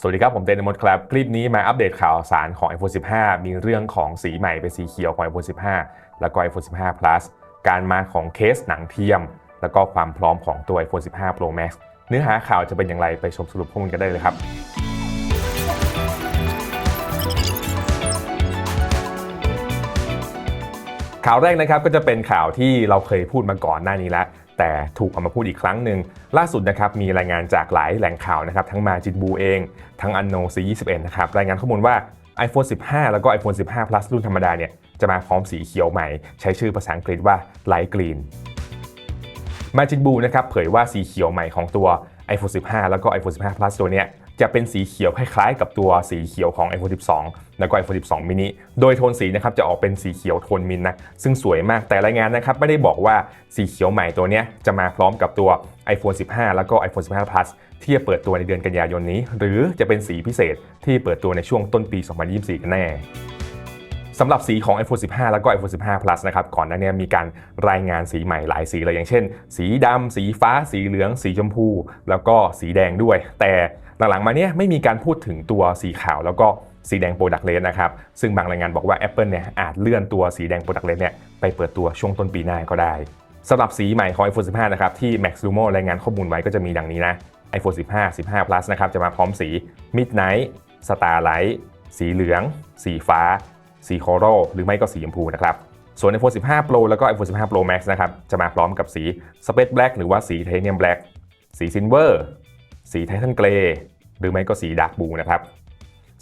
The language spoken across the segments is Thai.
สวัสดีครับ ผมเต้นมดครับ คลิปนี้มาอัปเดตข่าวสารของ iPhone 15 มีเรื่องของสีใหม่เป็นสีเขียวของ iPhone 15 แล้วก็ iPhone 15 Plus การมาของเคสหนังเทียม แล้วก็ความพร้อมของตัว iPhone 15 Pro Max เนื้อหาข่าวจะเป็นอย่างไรไปชมสรุปพวกนี้กันได้เลยครับข่าวแรกนะครับก็จะเป็นข่าวที่เราเคยพูดมาก่อนหน้านี้แล้ว แต่ถูกเอามาพูดอีกครั้งหนึ่งล่าสุดนะครับมีรายงานจากหลายแหล่งข่าวนะครับทั้งมาจินบูเอง ทั้งอันโน C21 นะครับรายงานข้อมูลว่า iPhone 15 แล้วก็ iPhone 15 Plus รุ่นธรรมดาเนี่ยจะมาพร้อมสีเขียวใหม่ ใช้ชื่อภาษาอังกฤษว่า Light Green มาจินบูนะครับเผยว่าสีเขียวใหม่ของตัว iPhone 15 แล้วก็ iPhone 15 Plus ตัวเนี้ย จะเป็นสีเขียวคล้ายๆกับตัวสีเขียวของ iPhone 12 แล้วก็ iPhone 12 mini โดยโทนสีนะครับจะออกเป็นสีเขียวโทนมินนะซึ่งสวยมากแต่รายงานนะครับไม่ได้บอกว่าสีเขียวใหม่ตัวนี้จะมาพร้อมกับตัว iPhone 15 แล้วก็ iPhone 15 Plus ที่จะเปิดตัวในเดือนกันยายนนี้ หรือจะเป็นสีพิเศษที่เปิดตัวในช่วงต้นปี 2024 กันแน่สำหรับสีของ iPhone 15 แล้วก็ iPhone 15 Plus นะครับ ก่อนหน้านี้มีการรายงานสีใหม่หลายสีเลยอย่างเช่น สีดำ สีฟ้า สีเหลือง สีชมพู แล้วก็สีแดงด้วย แต่ หลังๆมาเนี้ยไม่มีการพูดถึงตัวสีขาวแล้วก็สีแดงโปรดักเลนนะครับ ซึ่งบางรายงานบอกว่า Apple เนี่ยอาจเลื่อนตัวสีแดงโปรดักเลนเนี่ยไปเปิดตัวช่วงต้นปีหน้าก็ได้สำหรับสีใหม่ของ iPhone 15 นะครับ ที่ Max Lumo รายงานข้อมูลไว้ก็จะมีดังนี้นะ iPhone 15 15 Plus นะครับ จะมาพร้อมสี Midnight Starlight สีเหลือง สีฟ้า สีโคโรหรือไม่ก็สีชมพูนะครับ ส่วน iPhone 15 Pro แล้วก็ iPhone 15 Pro Max นะครับ จะมาพร้อมกับสี Space Black หรือว่าสี Titanium Black สี Silver สี Titan Grey หรือไม่ก็สี Dark Blue นะครับ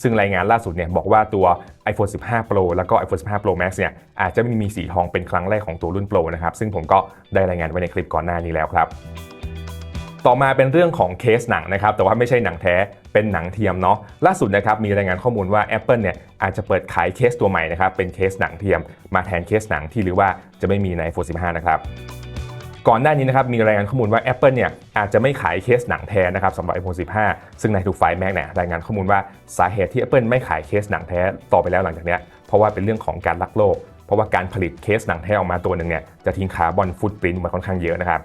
ซึ่งรายงานล่าสุดเนี่ยบอกว่าตัว iPhone 15 Pro แล้วก็ iPhone 15 Pro Max เนี่ยอาจจะไม่มีสีทองเป็นครั้งแรกของตัวรุ่น Pro นะครับซึ่งผมก็ได้รายงานไว้ในคลิปก่อนหน้านี้แล้วครับต่อมาเป็นเรื่องของเคสหนังนะครับแต่ว่าไม่ใช่หนังแท้เป็นหนังเทียมเนาะล่าสุดนะครับมีรายงานข้อมูลว่า Apple เนี่ยอาจจะเปิดขายเคสตัวใหม่นะครับเป็นเคสหนังเทียม มาแทนเคสหนังที่หรือว่าจะไม่มีใน iPhone 15 นะครับ ก่อนหน้านี้นะครับมีรายงานข้อมูลว่า Apple เนี่ยอาจจะไม่ขายเคสหนังแท้นะครับสำหรับ iPhone 15 ซึ่งในทุกไฟล์แม็กเนี่ยรายงานข้อมูลว่าสาเหตุที่ Apple ไม่ขายเคสหนังแท้ต่อไปแล้วหลังจากเนี้ยเพราะว่าเป็นเรื่องของการลักโลก เพราะว่าการผลิตเคสหนังแท้ออกมาตัวหนึ่งเนี่ยจะทิ้งคาร์บอนฟุตปรินต์มาค่อนข้างเยอะนะครับ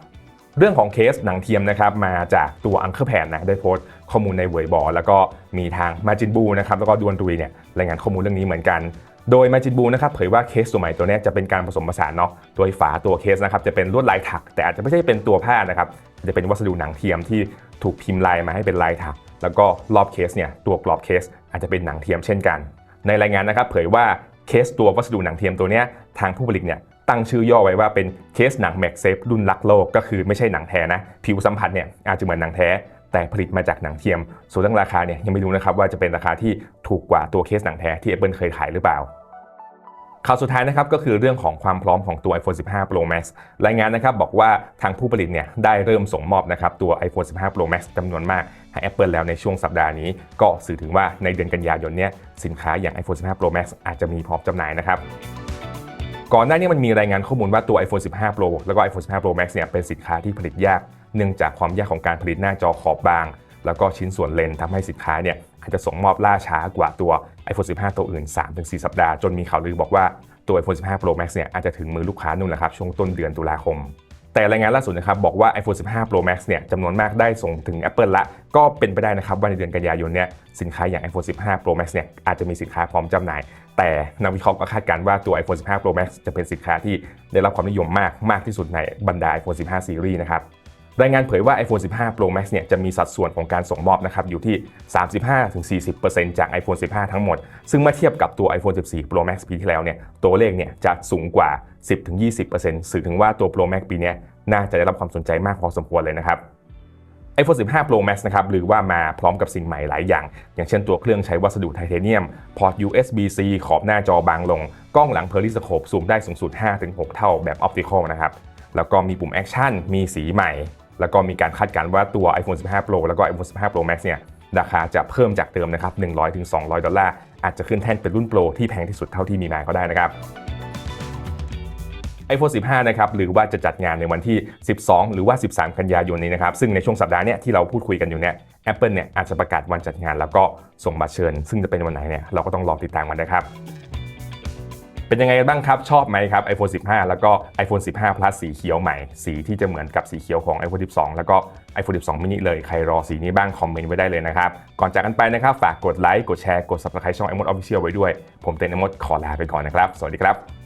เรื่องของเคสหนังเทียมนะครับมาจากตัวอังเคอร์แพนนะได้โพสต์ข้อมูลในเวยบอแล้วก็มีทางมาจินบูนะครับแล้วก็ดวนดุยเนี่ยรายงานข้อมูลเรื่องนี้เหมือนกัน โดยมาจินบูนะครับเผยว่าเคสตัวใหม่ตัวนี้จะเป็นการผสมผสานเนาะโดยฝาตัวเคสนะครับจะเป็นลวดลายถัก แต่อาจจะไม่ใช่เป็นตัวผ้านะครับจะเป็นวัสดุหนังเทียมที่ถูกพิมพ์ลายมาให้เป็นลายถัก แล้วก็รอบเคสเนี่ยตัวกรอบเคสอาจจะเป็นหนังเทียมเช่นกัน ในรายงานนะครับเผยว่าเคสตัววัสดุหนังเทียมตัวนี้ทางผู้ผลิตเนี่ยตั้งชื่อย่อไว้ว่าเป็นเคสหนังแม็กเซฟรุ่นรักโลก ก็คือไม่ใช่หนังแท้นะผิวสัมผัสเนี่ยอาจจะเหมือนหนังแท้ แต่ผลิตมาจากหนังเทียม ส่วนเรื่องราคาเนี่ยยังไม่รู้นะครับว่าจะเป็นราคาที่ถูกกว่าตัวเคสหนังแท้ที่ Apple เคยขายหรือเปล่าข่าวสุดท้ายนะครับก็คือเรื่องของความพร้อมของตัว iPhone 15 Pro Max รายงานนะครับบอกว่าทางผู้ผลิตเนี่ยได้เริ่มส่งมอบนะครับตัว iPhone 15 Pro Max จำนวนมากให้ Apple แล้วในช่วงสัปดาห์นี้ ก็สื่อถึงว่าในเดือนกันยายนเนี่ยสินค้าอย่าง iPhone 15 Pro Max อาจจะมีพร้อมจำหน่ายนะครับก่อนหน้านี้มันมีรายงานข้อมูลว่าตัว iPhone 15 Pro แล้วก็ iPhone 15 Pro Max เนี่ยเป็นสินค้าที่ผลิตยาก เนื่องจากความยากของการผลิตหน้าจอขอบบาง แล้วก็ชิ้นส่วนเลนทำให้สินค้าเนี่ยอาจจะส่งมอบล่าช้ากว่าตัว iPhone 15 ตัวอื่น 3-4 สัปดาห์ จนมีข่าวลือบอกว่าตัว iPhone 15 Pro Max เนี่ยอาจจะถึงมือลูกค้านู่นแหละครับช่วงต้นเดือนตุลาคม แต่รายงานล่าสุดนะครับบอกว่า iPhone 15 Pro Max เนี่ยจำนวนมากได้ส่งถึง Apple ละ ก็เป็นไปได้นะครับว่าในเดือนกันยายนเนี่ยสินค้าอย่าง iPhone 15 Pro Max เนี่ยอาจจะมีสินค้าพร้อมจำหน่าย แต่นักวิเคราะห์ก็คาดการณ์ว่าตัว iPhone 15 Pro Max จะเป็นสินค้าที่ได้รับความนิยมมากมากที่สุดในบรรดา iPhone 15 Series นะครับ รายงานเผยว่า iPhone 15 Pro Max เนี่ยจะมีสัดส่วนของการส่งมอบนะครับอยู่ที่ 35-40%จาก iPhone 15 ทั้งหมด ซึ่งเมื่อเทียบกับตัว iPhone 14 Pro Max ปีที่แล้วเนี่ยตัวเลขเนี่ยจะสูงกว่า 10-20%สื่อถึงว่าตัว Pro Max ปีนี้น่าจะได้รับความสนใจมากพอสมควรเลยนะครับ iPhone 15 Pro Max นะครับหรือว่ามาพร้อมกับสิ่งใหม่หลายอย่าง อย่างเช่นตัวเครื่องใช้วัสดุไทเทเนียม พอร์ต USB-C ขอบหน้าจอบางลง กล้องหลังเพอร์ลิสโคปซูมได้สูงสุด 5-6 เท่าแบบออปติคอลนะครับแล้วก็มีปุ่มแอคชั่นมีสีใหม่ แล้วก็มีการคาดการณ์ว่าตัว iPhone 15 Pro แล้วก็ iPhone 15 Pro Max เนี่ยราคาจะเพิ่มจากเดิมนะครับ100-200 ดอลลาร์อาจจะขึ้นแท่นเป็นรุ่นโปรที่แพงที่สุดเท่าที่มีมาก็ได้นะครับ iPhone 15 นะครับ หรือว่าจะจัดงานในวันที่ 12 หรือว่า 13 กันยายนนี้นะครับ ซึ่งในช่วงสัปดาห์เนี้ยที่เราพูดคุยกันอยู่เนี่ย Apple เนี่ยอาจจะประกาศวันจัดงานแล้วก็ส่งบัตรเชิญ ซึ่งจะเป็นวันไหนเนี่ยเราก็ต้องรอติดตามกันนะครับ เป็นยังไงกันบ้างครับ ชอบไหมครับ iPhone 15 แล้วก็ iPhone 15 Plus สีเขียวใหม่ สีที่จะเหมือนกับสีเขียวของ iPhone 12 แล้วก็ iPhone 12 mini เลย ใครรอสีนี้บ้าง คอมเมนต์ไว้ได้เลยนะครับ ก่อนจากกันไปนะครับ ฝากกดไลค์ กดแชร์ กด subscribe ช่อง iMod Official ไว้ด้วย ผมเต้นไอมดขอลาไปก่อนนะครับ สวัสดีครับ